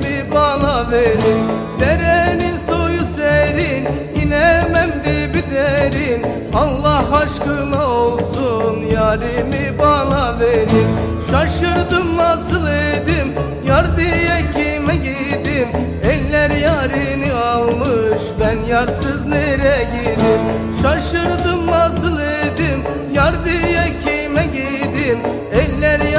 elimi bana verin Derenin suyu serin inemem dibi derin. Allah aşkına olsun yarimi bana verin. Şaşırdım nasıl edim yar diye kime gidim? Eller yarini almış ben yarsız nereye gidim? Şaşırdım nasıl edim yar diye kime gidim? Eller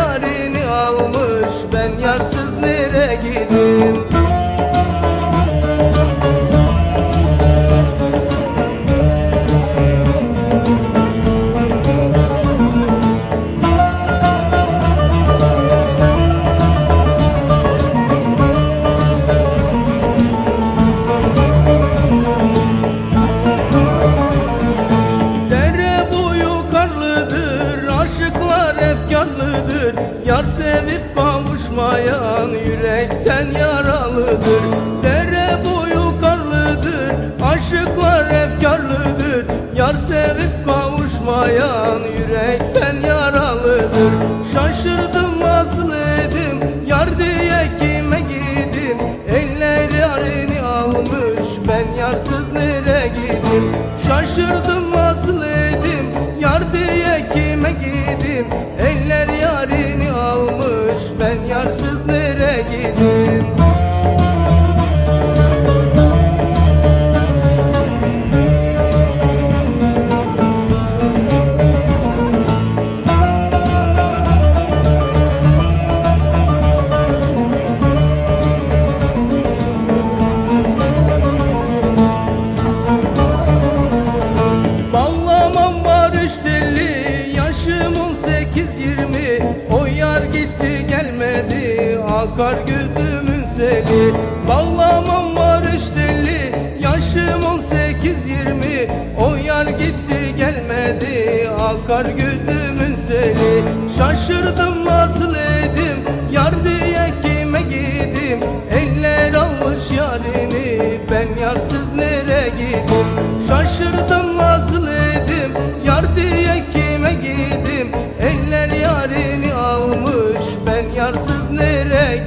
kavuşmayan yürekten yaralıdır. Dere boyu karlıdır, aşıklar efkarlıdır Yar sevip kavuşmayan yürekten yaralıdır. Şaşırdım nasıl edim, yar diye kime gidim? Eller yarini almış, ben yarsız nereye gidim? Şaşırdım nasıl edim Yar diye kime gidim Akar gözümün seli Bağlamam var üç deli Yaşım on sekiz yirmi. O yar gitti gelmedi. Akar gözümün seli. Şaşırdım nasıl edim Yar diye kime gidim? Eller almış yarini. Ben yarsız nereye gidim Şaşırdım Yarsız nereye